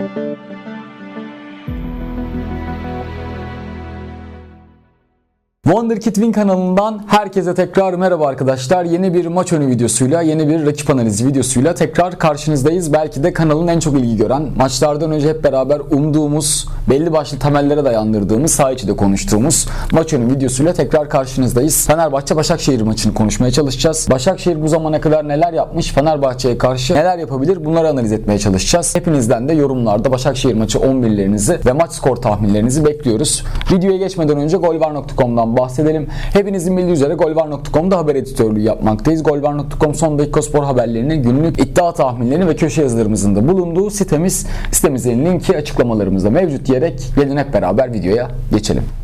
Thank you. Wonderkid Win kanalından herkese tekrar merhaba arkadaşlar. Yeni bir maç önü videosuyla, yeni bir rakip analizi videosuyla tekrar karşınızdayız. Belki de kanalın en çok ilgi gören, maçlardan önce hep beraber umduğumuz, belli başlı temellere dayandırdığımız, saha içi de konuştuğumuz maç önü videosuyla tekrar karşınızdayız. Fenerbahçe Başakşehir maçını konuşmaya çalışacağız. Başakşehir bu zamana kadar neler yapmış, Fenerbahçe'ye karşı neler yapabilir bunları analiz etmeye çalışacağız. Hepinizden de yorumlarda Başakşehir maçı 11'lerinizi ve maç skor tahminlerinizi bekliyoruz. Videoya geçmeden önce golvar.com'dan bahsedelim. Hepinizin bildiği üzere golvar.com'da haber editörlüğü yapmaktayız. Golvar.com son dakika spor haberlerini, günlük iddia tahminlerini ve köşe yazılarımızın da bulunduğu sitemiz. Sitemizin linki açıklamalarımızda mevcut diyerek gelin hep beraber videoya geçelim.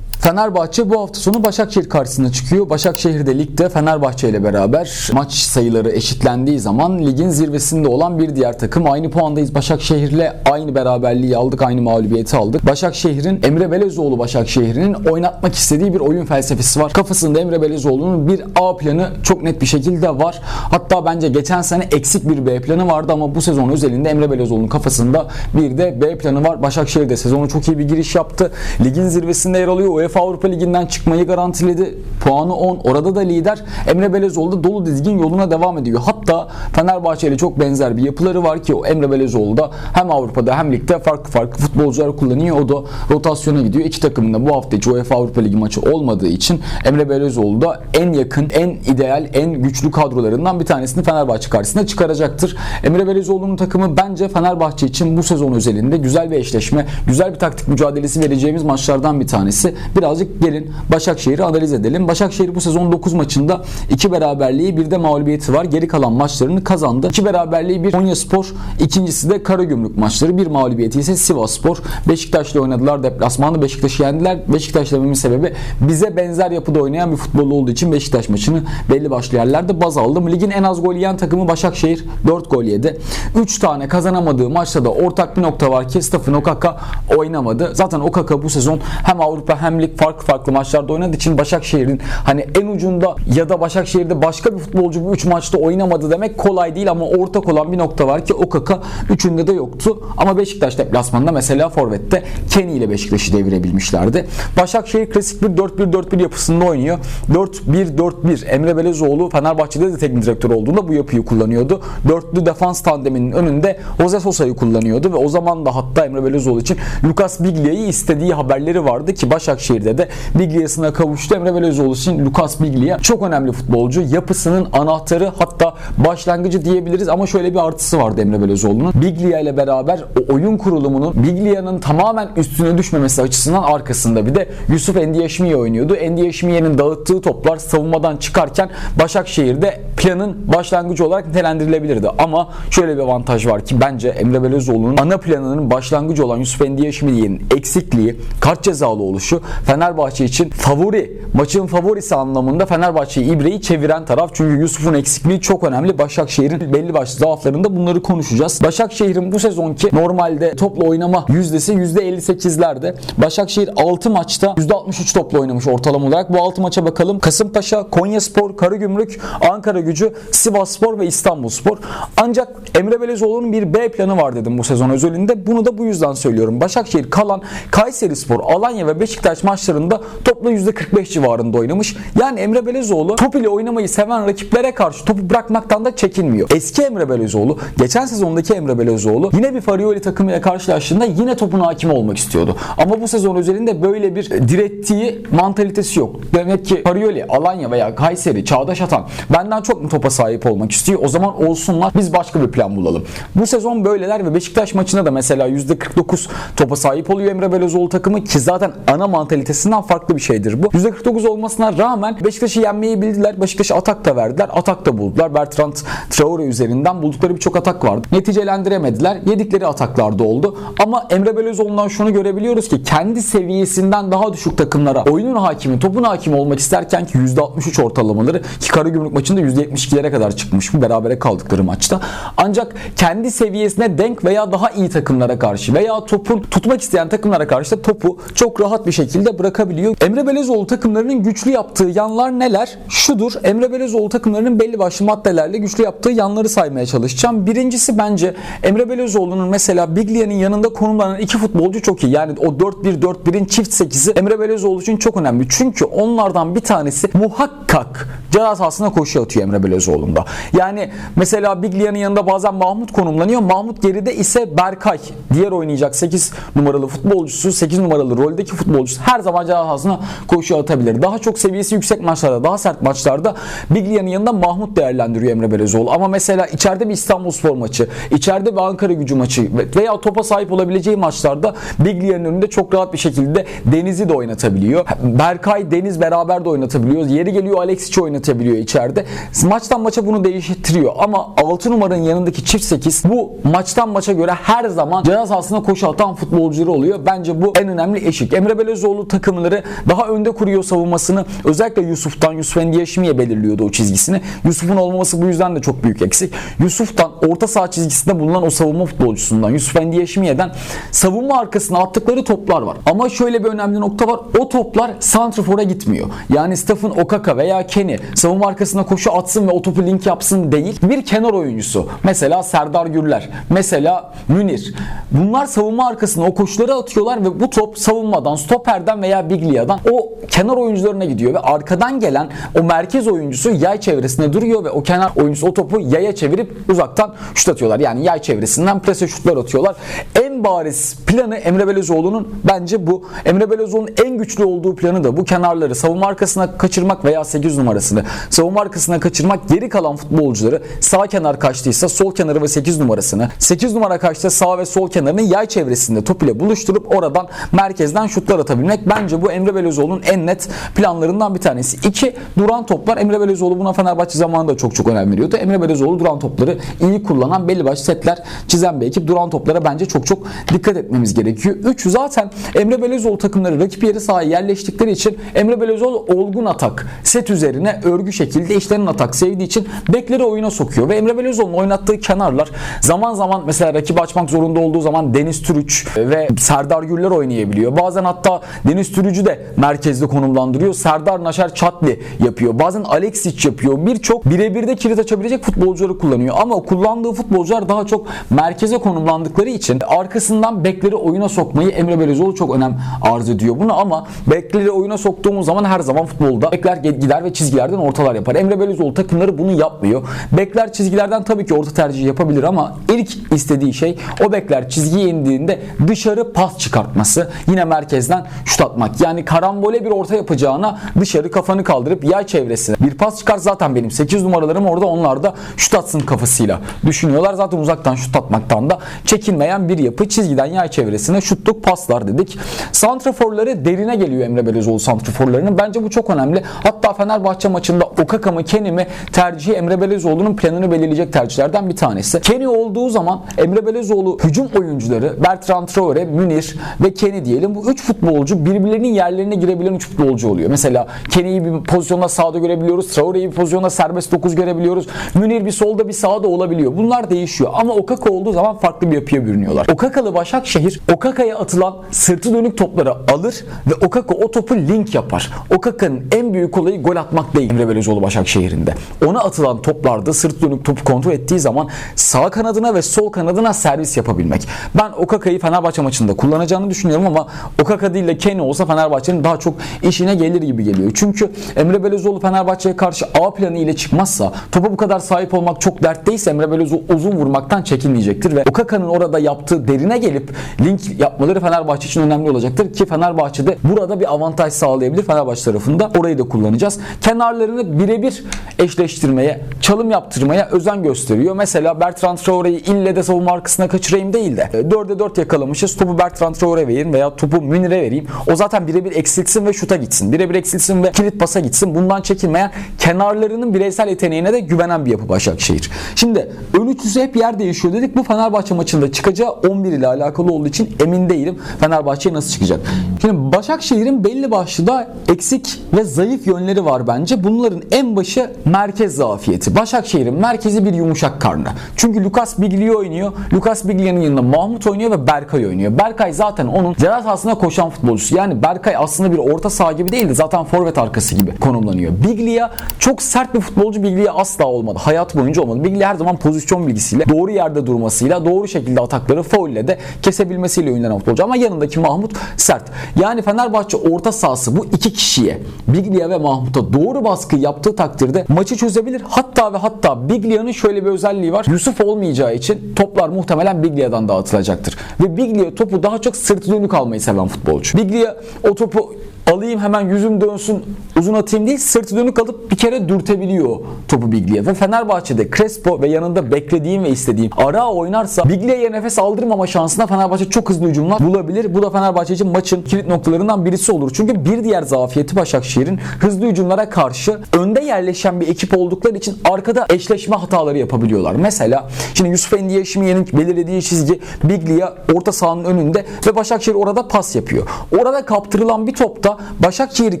Fenerbahçe bu hafta sonu Başakşehir karşısına çıkıyor. Başakşehir de ligde Fenerbahçe ile beraber maç sayıları eşitlendiği zaman ligin zirvesinde olan bir diğer takım. Aynı puandayız. Başakşehir ile aynı beraberliği aldık, aynı mağlubiyeti aldık. Başakşehir'in Emre Belezoğlu Başakşehir'in oynatmak istediği bir oyun felsefesi var. Kafasında Emre Belezoğlu'nun bir A planı çok net bir şekilde var. Hatta bence geçen sene eksik bir B planı vardı ama bu sezon özelinde Emre Belezoğlu'nun kafasında bir de B planı var. Başakşehir de sezonu çok iyi bir giriş yaptı. Ligin zirvesinde yer alıyor. UEFA Avrupa Ligi'nden çıkmayı garantiledi. Puanı 10. Orada da lider. Emre Belezoğlu da dolu dizgin yoluna devam ediyor. Hatta Fenerbahçe ile çok benzer bir yapıları var ki o Emre Belezoğlu da hem Avrupa'da hem ligde farklı farklı futbolcular kullanıyor. O da rotasyona gidiyor. İki takımın da bu hafta içi UEFA Avrupa Ligi maçı olmadığı için Emre Belezoğlu da en yakın, en ideal, en güçlü kadrolarından bir tanesini Fenerbahçe karşısına çıkaracaktır. Emre Belezoğlu'nun takımı bence Fenerbahçe için bu sezon özelinde güzel bir eşleşme, güzel bir taktik mücadelesi vereceğimiz maçlardan bir tanesi. Birazcık gelin Başakşehir'i analiz edelim. Başakşehir bu sezon 9 maçında 2 beraberliği bir de mağlubiyeti var. Geri kalan maçlarını kazandı. 2 beraberliği bir Konyaspor, ikincisi de Karagümrük maçları. Bir mağlubiyeti ise Sivasspor. Beşiktaş'la oynadılar deplasmanı. Beşiktaş'ı yendiler. Beşiktaş dememin sebebi bize benzer yapıda oynayan bir futbol olduğu için Beşiktaş maçını belli başlı yerlerde baz aldım. Ligin en az gol yiyen takımı Başakşehir 4 gol yedi. 3 tane kazanamadığı maçta da ortak bir nokta var ki Stefan Okaka oynamadı. Zaten Okaka bu sezon hem Avrupa hem lig farklı farklı maçlarda oynadığı için Başakşehir'in hani en ucunda ya da Başakşehir'de başka bir futbolcu bu 3 maçta oynamadı demek kolay değil ama ortak olan bir nokta var ki Okaka üçünde de yoktu. Ama Beşiktaş deplasmanında mesela Forvet'te Kenny ile Beşiktaş'ı devirebilmişlerdi. Başakşehir klasik bir 4-1-4-1 yapısında oynuyor. 4-1-4-1 Emre Belezoğlu Fenerbahçe'de de teknik direktör olduğunda bu yapıyı kullanıyordu. Dörtlü defans tandeminin önünde Jose Sosa'yı kullanıyordu ve o zaman da hatta Emre Belezoğlu için Lucas Biglia'yı istediği haberleri vardı ki Başakşehir'de de Biglia'sına kavuştu. Emre Belezoğlu için Lucas Biglia çok önemli futbolcu. Yapısının anahtarı hatta başlangıcı diyebiliriz ama şöyle bir artısı vardı Emre Belezoğlu'nun. Biglia ile beraber o oyun kurulumunun Biglia'nın tamamen üstüne düşmemesi açısından arkasında bir de Yusuf Endiyeşmiye oynuyordu. Endiyeşmiye'nin dağıttığı toplar savunmadan çıkarken Başakşehir'de planın başlangıcı olarak nitelendirilebilirdi. Ama şöyle bir avantaj var ki bence Emre Belezoğlu'nun ana planının başlangıcı olan Yusuf Endiyeşmiye'nin eksikliği, kart cezalı oluşu Fenerbahçe için favori, maçın favorisi anlamında Fenerbahçe'yi İbre'yi çeviren taraf. Çünkü Yusuf'un eksikliği çok önemli. Başakşehir'in belli başlı zaaflarında bunları konuşacağız. Başakşehir'in bu sezonki normalde topla oynama yüzdesi %58'lerde. Başakşehir 6 maçta %63 topla oynamış ortalama olarak. Bu 6 maça bakalım. Kasımpaşa, Konyaspor, Karagümrük, Ankara Gücü, Sivasspor ve İstanbulspor. Ancak Emre Belezoğlu'nun bir B planı var dedim bu sezon özelinde. Bunu da bu yüzden söylüyorum. Başakşehir kalan Kayserispor, Alanya ve Beşiktaş maçlarında topla %45 civarında oynamış. Yani Emre Belezoğlu top ile oynamayı seven rakiplere karşı topu bırakmaktan da çekinmiyor. Eski Emre Belezoğlu, geçen sezondaki Emre Belezoğlu yine bir Farioli takımıyla karşılaştığında yine topun hakim olmak istiyordu. Ama bu sezon özelinde böyle bir direttiği mantalitesi yok. Demek ki Farioli, Alanya veya Kayseri, Çağdaş Atan benden çok mu topa sahip olmak istiyor? O zaman olsunlar. Biz başka bir plan bulalım. Bu sezon böyleler ve Beşiktaş maçında da mesela %49 topa sahip oluyor Emre Belezoğlu takımı ki zaten ana mantalitesinden farklı bir şeydir bu. %49 olmasına rağmen Beşiktaş'ı yenmeyi bildiler. Beşiktaş'a atak da verdiler. Atak da buldular. Bertrand Traore üzerinden buldukları birçok atak vardı. Neticelendiremediler. Yedikleri ataklarda oldu. Ama Emre Belözoğlu'ndan şunu görebiliyoruz ki kendi seviyesinden daha düşük takımlara oyunun hakimi, topun hakimi olmak isterken ki %63 ortalamaları ki Karagümrük maçında %72'lere kadar çıkmış bu berabere kaldıkları maçta. Ancak kendi seviyesine denk veya daha iyi takımlara karşı veya topun tutmak isteyen takımlara karşı da topu çok rahat bir şekilde bırakabiliyor. Emre Belezoğlu takımlarının güçlü yaptığı yanlar neler? Şudur. Emre Belezoğlu takımlarının belli başlı maddelerle güçlü yaptığı yanları saymaya çalışacağım. Birincisi bence Emre Belezoğlu'nun mesela Biglia'nın yanında konumlanan iki futbolcu çok iyi. Yani o 4-1-4-1'in çift 8'i Emre Belezoğlu için çok önemli. Çünkü onlardan bir tanesi muhakkak ceza sahasına koşu atıyor Emre Belezoğlu'nda. Yani mesela Biglia'nın yanında bazen Mahmut konumlanıyor. Mahmut geride ise Berkay. Diğer oynayacak 8 numaralı futbolcusu, 8 numaralı roldeki futbolcusu her zaman ceza koşu atabilir. Daha çok seviyesi yüksek maçlarda, daha sert maçlarda Biglia'nın yanında Mahmut değerlendiriyor Emre Belezoğlu. Ama mesela içeride bir İstanbulspor maçı, içeride bir Ankara gücü maçı veya topa sahip olabileceği maçlarda Biglia'nın önünde çok rahat bir şekilde Deniz'i de oynatabiliyor. Berkay, Deniz beraber de oynatabiliyor. Yeri geliyor Alexic'i oynatabiliyor içeride. Maçtan maça bunu değiştiriyor. Ama 6 numaranın yanındaki çift 8 bu maçtan maça göre her zaman ceza sahasına koşu atan futbolcuları oluyor. Bence bu en önemli eşik. Emre Belezoğlu takımları daha önde kuruyor savunmasını. Özellikle Yusuf'tan, Yusuf Endiyeşmiye belirliyordu o çizgisini. Yusuf'un olmaması bu yüzden de çok büyük eksik. Yusuf'tan orta saha çizgisinde bulunan o savunma futbolcusundan, Yusuf Endiyeşmiye'den savunma arkasına attıkları toplar var. Ama şöyle bir önemli nokta var. O toplar santrafora gitmiyor. Yani Stephen Okaka veya Kenny savunma arkasına koşu atsın ve o topu link yapsın değil. Bir kenar oyuncusu. Mesela Serdar Gürler. Mesela Münir. Bunlar savunma arkasına o koşuları atıyorlar ve bu top savunmadan, stoperden veya Biglia'dan o kenar oyuncularına gidiyor ve arkadan gelen o merkez oyuncusu yay çevresinde duruyor ve o kenar oyuncusu o topu yaya çevirip uzaktan şut atıyorlar. Yani yay çevresinden prese şutlar atıyorlar. En bariz planı Emre Belezoğlu'nun bence bu. Emre Belezoğlu'nun en güçlü olduğu planı da bu kenarları savunma arkasına kaçırmak veya 8 numarasını savunma arkasına kaçırmak geri kalan futbolcuları sağ kenar kaçtıysa sol kenarı ve 8 numarasını 8 numara kaçta sağ ve sol kenarını yay çevresinde top ile buluşturup oradan merkezden şutlar atabilmek. Bence bu Emre Belezoğlu'nun en net planlarından bir tanesi. İki duran toplar. Emre Belezoğlu buna Fenerbahçe zamanında çok çok önem veriyordu. Emre Belezoğlu duran topları iyi kullanan belli başlı setler çizen bir ekip. Duran toplara bence çok çok dikkat etmemiz gerekiyor. 3 zaten Emre Belezoğlu takımları rakip yeri sahaya yerleştikleri için Emre Belezoğlu olgun atak set üzerine örgü şekilde işlerin atak sevdiği için bekleri oyuna sokuyor ve Emre Belezoğlu'nun oynattığı kenarlar zaman zaman mesela rakip açmak zorunda olduğu zaman Deniz Türüç ve Serdar Güller oynayabiliyor. Bazen hatta Deniz Türücü de merkezde konumlandırıyor. Serdar Naşer Çatli yapıyor. Bazen Alexic yapıyor. Birçok birebir de kilit açabilecek futbolcuları kullanıyor. Ama kullandığı futbolcular daha çok merkeze konumlandıkları için arkasından bekleri oyuna sokmayı Emre Belezoğlu çok önem arz ediyor bunu ama bekleri oyuna soktuğumuz zaman her zaman futbolda bekler gider ve çizgilerden ortalar yapar. Emre Belezoğlu takımları bunu yapmıyor. Bekler çizgilerden tabii ki orta tercih yapabilir ama ilk istediği şey o bekler çizgiye indiğinde dışarı pas çıkartması. Yine merkezden şut atmak. Yani karambole bir orta yapacağına dışarı kafanı kaldırıp yay çevresine bir pas çıkar zaten benim 8 numaralarım orada onlar da şut atsın kafasıyla düşünüyorlar. Zaten uzaktan şut atmaktan da çekinmeyen bir yapı çizgiden yay çevresine şutluk paslar dedik. Santraforları derine geliyor Emre Belezoğlu santraforlarının. Bence bu çok önemli. Hatta Fenerbahçe maçında Okaka mı Kenny mi tercihi Emre Belezoğlu'nun planını belirleyecek tercihlerden bir tanesi. Kenny olduğu zaman Emre Belezoğlu hücum oyuncuları Bertrand Traore, Münir ve Kenny diyelim. Bu üç futbolcu birbirlerinin yerlerine girebilen üç futbolcu oluyor. Mesela Kenny'yi bir pozisyonda sağda görebiliyoruz. Traore'yi bir pozisyonda serbest 9 görebiliyoruz. Münir bir solda bir sağda olabiliyor. Bunlar değişiyor. Ama Okaka olduğu zaman farklı bir yapıya bürünüyorlar. Okakalı Başakşehir Okaka'ya atılan sırtı dönük topları alır ve Okaka o topu link yapar. Okaka'nın en büyük olayı gol atmak değil Emre Belözoğlu Başakşehir'inde. Ona atılan toplarda sırt dönük topu kontrol ettiği zaman sağ kanadına ve sol kanadına servis yapabilmek. Ben Okaka'yı Fenerbahçe maçında kullanacağını düşünüyorum ama Okaka değil de Kenny olsa Fenerbahçe'nin daha çok işine gelir gibi geliyor. Çünkü Emre Belözoğlu Fenerbahçe'ye karşı A planı ile çıkmazsa topa bu kadar sahip olmak çok dert değilse Emre Belözoğlu uzun vurmaktan çekinmeyecektir ve Okaka'nın orada yaptığı derine gelip link yapmaları Fenerbahçe için önemli olacaktır ki Fenerbahçe'de burada bir avantaj sağlayabilir Fenerbahçe tarafında. Orayı da kullanacağız. Kenarlarını birebir eşleştirmeye, çalım yaptırmaya özen gösteriyor. Mesela Bertrand Traore'yi ille de savunma arkasına kaçırayım değil de 4'e 4 yakalamışız. Topu Bertrand Traore'ye vereyim veya topu Münir'e vereyim. O zaten birebir eksilsin ve şuta gitsin. Birebir eksilsin ve kilit pasa gitsin. Bundan çekinmeyen kenarlarının bireysel yeteneğine de güvenen bir yapı Başakşehir. Şimdi ön üçlüsü hep yer değişiyor dedik. Bu Fenerbahçe maçında çıkacağı 11 ile alakalı olduğu için emin değilim Fenerbahçe nasıl çıkacak. Şimdi Başakşehir'in belli başlı da eksik ve zayıf yönleri var bence. Bunların en başı merkez zafiyeti. Başakşehir'in merkezi bir yumuşak karnı. Çünkü Lucas Biglia oynuyor. Lucas Biglia'nın yanında Mahmut oynuyor ve Berkay oynuyor. Berkay zaten onun ceza sahasında koşan futbolcusu. Yani Berkay aslında bir orta saha gibi değil de zaten forvet arkası gibi konumlanıyor. Biglia çok sert bir futbolcu Biglia asla olmadı. Hayat boyunca olmadı. Biglia her zaman pozisyon bilgisiyle, doğru yerde durmasıyla, doğru şekilde atakları faulle de kesebilmesiyle ünlenen futbolcu. Ama yanındaki Mahmut sert. Yani Fenerbahçe orta sahası bu iki kişiye Biglia ve Mahmut'a doğru baskı yaptığı takdirde maçı çözebilir. Hatta ve hatta Biglia'nın şöyle bir özelliği var. Yusuf olmayacağı için toplar muhtemelen Biglia'dan dağıtılacaktır. Ve Biglia topu daha çok sırtı dönük almayı seven futbolcu. Biglia o topu alayım hemen yüzüm dönsün uzun atayım değil sırtı dönük alıp bir kere dürtebiliyor topu Biglia ve Fenerbahçe'de Crespo ve yanında beklediğim ve istediğim ara oynarsa Biglia'ya nefes aldırmama şansına Fenerbahçe çok hızlı hücumlar bulabilir. Bu da Fenerbahçe için maçın kilit noktalarından birisi olur. Çünkü bir diğer zafiyeti Başakşehir'in hızlı hücumlara karşı önde yerleşen bir ekip oldukları için arkada eşleşme hataları yapabiliyorlar. Mesela şimdi Yusuf Endiye belirlediği çizgi Biglia orta sahanın önünde ve Başakşehir orada pas yapıyor. Orada kaptırılan bir topta Başakşehir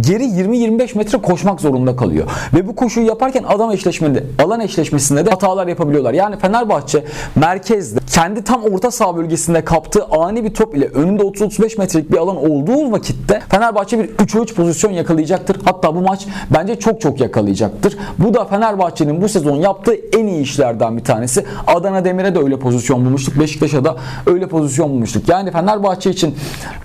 geri 20-25 metre koşmak zorunda kalıyor. Ve bu koşuyu yaparken adam eşleşmede, alan eşleşmesinde de hatalar yapabiliyorlar. Yani Fenerbahçe merkezde kendi tam orta saha bölgesinde kaptığı ani bir top ile önünde 30-35 metrelik bir alan olduğu vakitte Fenerbahçe bir 3'e 3 pozisyon yakalayacaktır. Hatta bu maç bence çok çok yakalayacaktır. Bu da Fenerbahçe'nin bu sezon yaptığı en iyi işlerden bir tanesi. Adana Demir'e de öyle pozisyon bulmuştuk. Beşiktaş'a da öyle pozisyon bulmuştuk. Yani Fenerbahçe için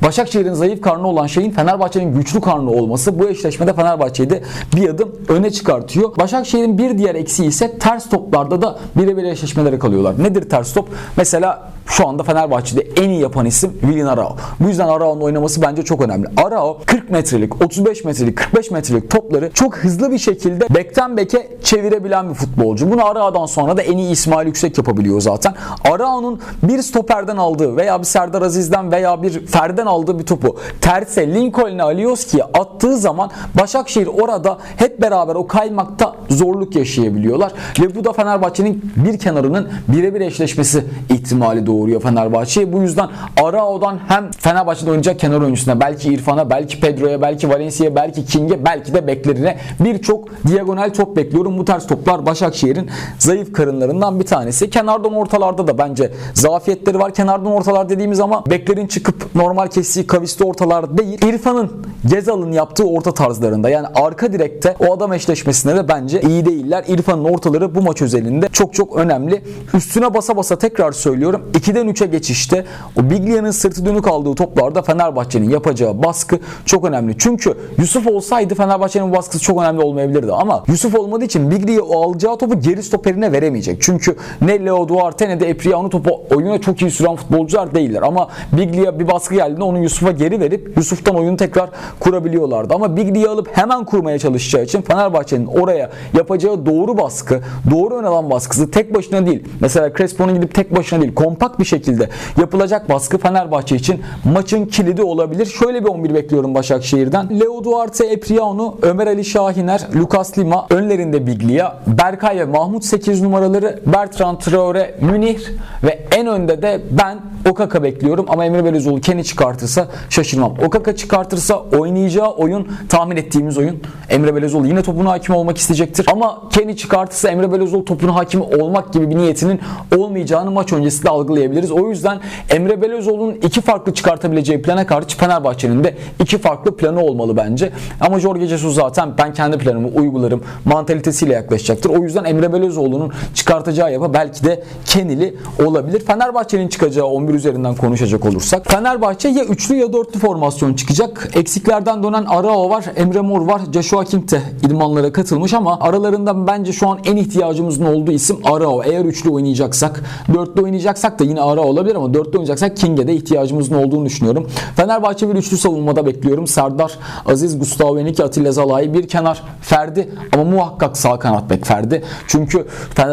Başakşehir'in zayıf karnı olan şeyin Fenerbahçe'nin güçlü karnı olması bu eşleşmede Fenerbahçe'yi de bir adım öne çıkartıyor. Başakşehir'in bir diğer eksiği ise ters toplarda da birebir eşleşmelere kalıyorlar. Nedir ters top? Mesela şu anda Fenerbahçe'de en iyi yapan isim Willian Arao. Bu yüzden Arao'nun oynaması bence çok önemli. Arao 40 metrelik, 35 metrelik, 45 metrelik topları çok hızlı bir şekilde bekten beke çevirebilen bir futbolcu. Bunu Arao'dan sonra da en iyi İsmail Yüksek yapabiliyor zaten. Arao'nun bir stoperden aldığı veya bir Serdar Aziz'den veya bir Fer'den aldığı bir topu terse Lincoln'e Alioski'ye attığı zaman Başakşehir orada hep beraber o kaymakta zorluk yaşayabiliyorlar. Ve bu da Fenerbahçe'nin bir kenarının birebir eşleşmesi ihtimali doğuruyor Fenerbahçe'ye. Bu yüzden Arao'dan hem Fenerbahçe'de oynayacak kenar oyuncusuna belki İrfan'a, belki Pedro'ya, belki Valencia'ya, belki King'e, belki de beklerine birçok diagonal top bekliyorum. Bu tarz toplar Başakşehir'in zayıf karınlarından bir tanesi. Kenardan ortalarda da bence zafiyetleri var. Kenardan ortalar dediğimiz ama beklerin çıkıp normal kestiği kavisli ortalar değil. İrfan'ın Gezal'ın yaptığı orta tarzlarında yani arka direkte o adam eşleşmesinde de bence iyi değiller. İrfan'ın ortaları bu maç özelinde çok çok önemli. Üstüne basa basa tekrar söylüyorum. 2'den 3'e geçişte o Biglia'nın sırtı dönük aldığı toplarda Fenerbahçe'nin yapacağı baskı çok önemli. Çünkü Yusuf olsaydı Fenerbahçe'nin baskısı çok önemli olmayabilirdi ama Yusuf olmadığı için Biglia o alacağı topu geri stoperine veremeyecek. Çünkü ne Leo Duarte ne de Epriano topu oyuna çok iyi süren futbolcular değiller. Ama Biglia bir baskı geldiğinde onu Yusuf'a geri verip Yusuf'tan oyunu tekrar kurabiliyorlardı. Ama Biglia alıp hemen kurmaya çalışacağı için Fenerbahçe'nin oraya yapacağı doğru baskı, doğru ön alan baskısı tek başına değil. Mesela Crespo'nun gidip tek başına değil, kompakt bir şekilde yapılacak baskı Fenerbahçe için maçın kilidi olabilir. Şöyle bir 11 bekliyorum Başakşehir'den. Leo Duarte, Epriano, Ömer Ali Şahiner, Lucas Lima, önlerinde Biglia, Berkay ve Mahmut 8 numaraları, Bertrand Traore, Münih ve en önde de ben Okaka bekliyorum ama Emre Belözoğlu Ken'i çıkartırsa şaşırmam. Okaka çıkartırsa oynayacağı oyun tahmin ettiğimiz oyun. Emre Belözoğlu yine topuna hakim olmak isteyecektir. Ama Ken'i çıkartırsa Emre Belözoğlu topuna hakim olmak gibi bir niyetinin olmayacağını maç öncesinde algılayabiliriz. O yüzden Emre Belözoğlu'nun iki farklı çıkartabileceği plana karşı Fenerbahçe'nin de iki farklı planı olmalı bence. Ama Jorge Jesus zaten ben kendi planımı uygularım mantalitesiyle yaklaşacaktır. O yüzden Emre Belözoğlu'nun çıkartacağı yapı belki de Kenili olabilir. Fenerbahçe'nin çıkacağı 11 üzerinden konuşacak olursak. Fenerbahçe ya üçlü ya dörtlü formasyon çıkacak. Eksiklerden dönen Arao var, Emre Mor var, Joshua King de idmanlara katılmış ama aralarında bence şu an en ihtiyacımızın olduğu isim Arao. Eğer üçlü oynayacaksak, dörtlü oynayacaksak da yine Arao olabilir ama dörtlü oynayacaksak King'e de ihtiyacımızın olduğunu düşünüyorum. Fenerbahçe bir üçlü savunmada bekliyorum. Serdar, Aziz, Gustavo Henrique, Atilla Zalai bir kenar Ferdi ama muhakkak sağ kanat bek Ferdi. Çünkü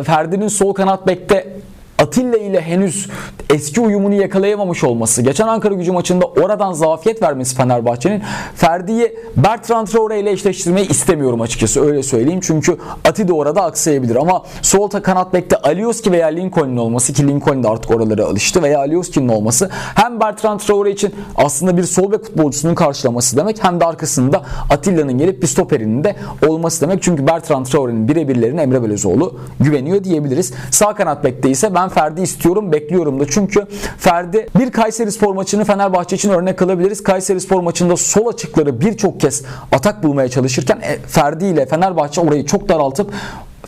Ferdi'nin sol kanat bekte Atilla ile henüz eski uyumunu yakalayamamış olması, geçen Ankara gücü maçında oradan zafiyet vermesi Fenerbahçe'nin Ferdi'yi Bertrand Traore ile eşleştirmeyi istemiyorum açıkçası öyle söyleyeyim. Çünkü Ati de orada aksayabilir ama sol kanat bekte Alioski veya Lincoln'un olması ki Lincoln de artık oralara alıştı veya Alioski'nin olması hem Bertrand Traore için aslında bir sol bek futbolcusunun karşılaması demek hem de arkasında Atilla'nın gelip bir stoperinin de olması demek. Çünkü Bertrand Traore'nin birebirlerine Emre Belözoğlu güveniyor diyebiliriz. Sağ kanat bekte ise ben Ferdi istiyorum, bekliyorum da. Çünkü Ferdi bir Kayseri Spor maçını Fenerbahçe için örnek alabiliriz. Kayseri Spor maçında sol açıkları birçok kez atak bulmaya çalışırken e, Ferdi ile Fenerbahçe orayı çok daraltıp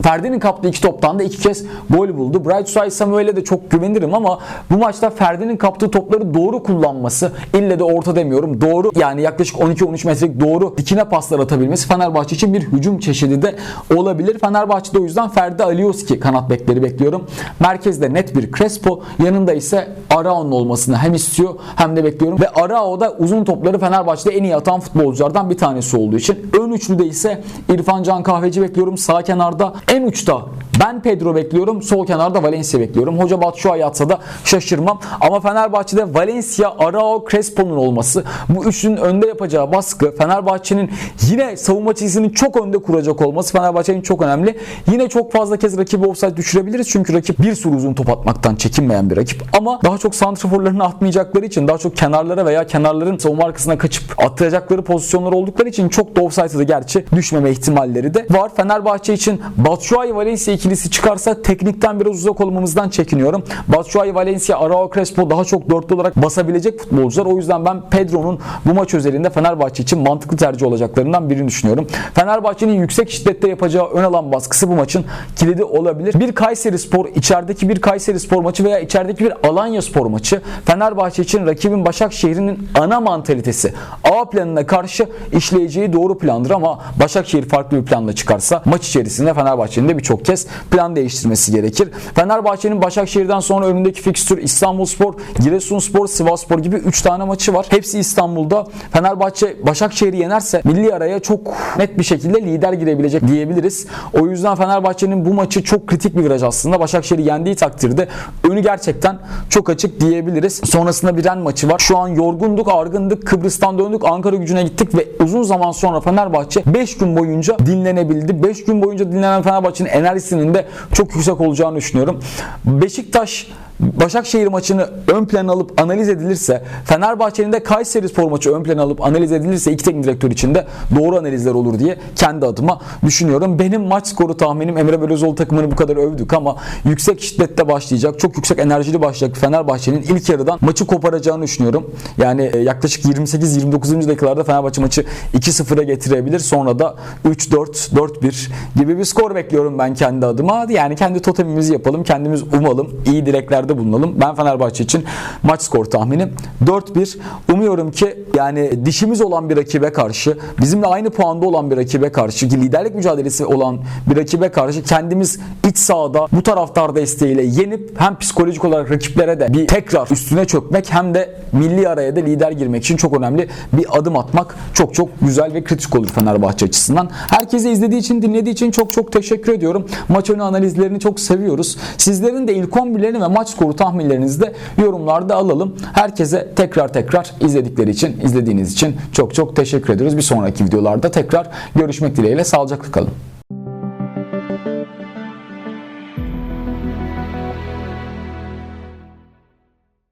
Ferdi'nin kaptığı iki toptan da iki kez gol buldu. Bright Side Samuel'e de çok güvenirim ama bu maçta Ferdi'nin kaptığı topları doğru kullanması ille de orta demiyorum. Doğru yani yaklaşık 12-13 metrelik doğru dikine paslar atabilmesi Fenerbahçe için bir hücum çeşidi de olabilir. Fenerbahçe'de o yüzden Ferdi Alioski kanat bekleri bekliyorum. Merkezde net bir Crespo. Yanında ise Arao'nun olmasını hem istiyor hem de bekliyorum. Ve Arao da uzun topları Fenerbahçe'de en iyi atan futbolculardan bir tanesi olduğu için. Ön üçlüde ise İrfan Can Kahveci bekliyorum. Sağ kenarda en uçta ben Pedro bekliyorum. Sol kenarda Valencia bekliyorum. Hoca Batshuayi atsa da şaşırmam. Ama Fenerbahçe'de Valencia, Arao, Crespo'nun olması bu üçünün önde yapacağı baskı Fenerbahçe'nin yine savunma çizgisini çok önde kuracak olması Fenerbahçe'nin çok önemli. Yine çok fazla kez rakibi offside düşürebiliriz. Çünkü rakip bir sürü uzun top atmaktan çekinmeyen bir rakip. Ama daha çok santraforlarını atmayacakları için daha çok kenarlara veya kenarların savunma arkasına kaçıp atlayacakları pozisyonlar oldukları için çok da offside'a gerçi düşmeme ihtimalleri de var. Fenerbahçe için Batshuayi Valencia ikilisi çıkarsa teknikten biraz uzak olmamızdan çekiniyorum. Batshuayi Valencia, Arao Crespo daha çok dörtlü olarak basabilecek futbolcular. O yüzden ben Pedro'nun bu maç özelinde Fenerbahçe için mantıklı tercih olacaklarından birini düşünüyorum. Fenerbahçe'nin yüksek şiddette yapacağı ön alan baskısı bu maçın kilidi olabilir. Bir Kayseri Spor, içerideki bir Kayseri Spor maçı veya içerideki bir Alanya Spor maçı Fenerbahçe için rakibin Başakşehir'in ana mantalitesi A planına karşı işleyeceği doğru plandır ama Başakşehir farklı bir planla çıkarsa maç içerisinde Fenerbahçe'nin de birçok kez plan değiştirmesi gerekir. Fenerbahçe'nin Başakşehir'den sonra önündeki fikstür İstanbulspor, Giresunspor, Sivasspor gibi 3 tane maçı var. Hepsi İstanbul'da. Fenerbahçe Başakşehir'i yenerse milli araya çok net bir şekilde lider girebilecek diyebiliriz. O yüzden Fenerbahçe'nin bu maçı çok kritik bir viraj aslında. Başakşehir'i yendiği takdirde önü gerçekten çok açık diyebiliriz. Sonrasında bir Ren maçı var. Şu an yorgunduk, argındık. Kıbrıs'tan döndük. Ankara gücüne gittik ve uzun zaman sonra Fenerbahçe 5 gün boyunca dinlenebildi. 5 gün boyunca dinlenen Fenerbahçe'nin enerjisinin de çok yüksek olacağını düşünüyorum. Beşiktaş Başakşehir maçını ön plana alıp analiz edilirse, Fenerbahçe'nin de Kayseri Spor maçı ön plana alıp analiz edilirse iki teknik direktör için de doğru analizler olur diye kendi adıma düşünüyorum. Benim maç skoru tahminim Emre Belözoğlu takımını bu kadar övdük ama yüksek şiddette başlayacak, çok yüksek enerjili başlayacak Fenerbahçe'nin ilk yarıdan maçı koparacağını düşünüyorum. Yani e, yaklaşık 28-29. dakikalarda Fenerbahçe maçı 2-0'a getirebilir. Sonra da 3-4, 4-1 gibi bir skor bekliyorum ben kendi adıma. Yani kendi totemimizi yapalım, kendimiz umalım, iyi dileklerde bulunalım. Ben Fenerbahçe için maç skor tahminim 4-1. Umuyorum ki yani dişimiz olan bir rakibe karşı, bizimle aynı puanda olan bir rakibe karşı ki liderlik mücadelesi olan bir rakibe karşı kendimiz iç sahada bu taraftar desteğiyle yenip hem psikolojik olarak rakiplere de bir tekrar üstüne çökmek hem de milli araya da lider girmek için çok önemli bir adım atmak çok çok güzel ve kritik olur Fenerbahçe açısından. Herkese izlediği için, dinlediği için çok çok teşekkür ediyorum. Maç önü analizlerini çok seviyoruz. Sizlerin de ilk 11'lerini ve maç skoru tahminlerinizi de yorumlarda alalım. Herkese tekrar tekrar izledikleri için, izlediğiniz için çok çok teşekkür ediyoruz. Bir sonraki videolarda tekrar görüşmek dileğiyle sağlıcakla kalın.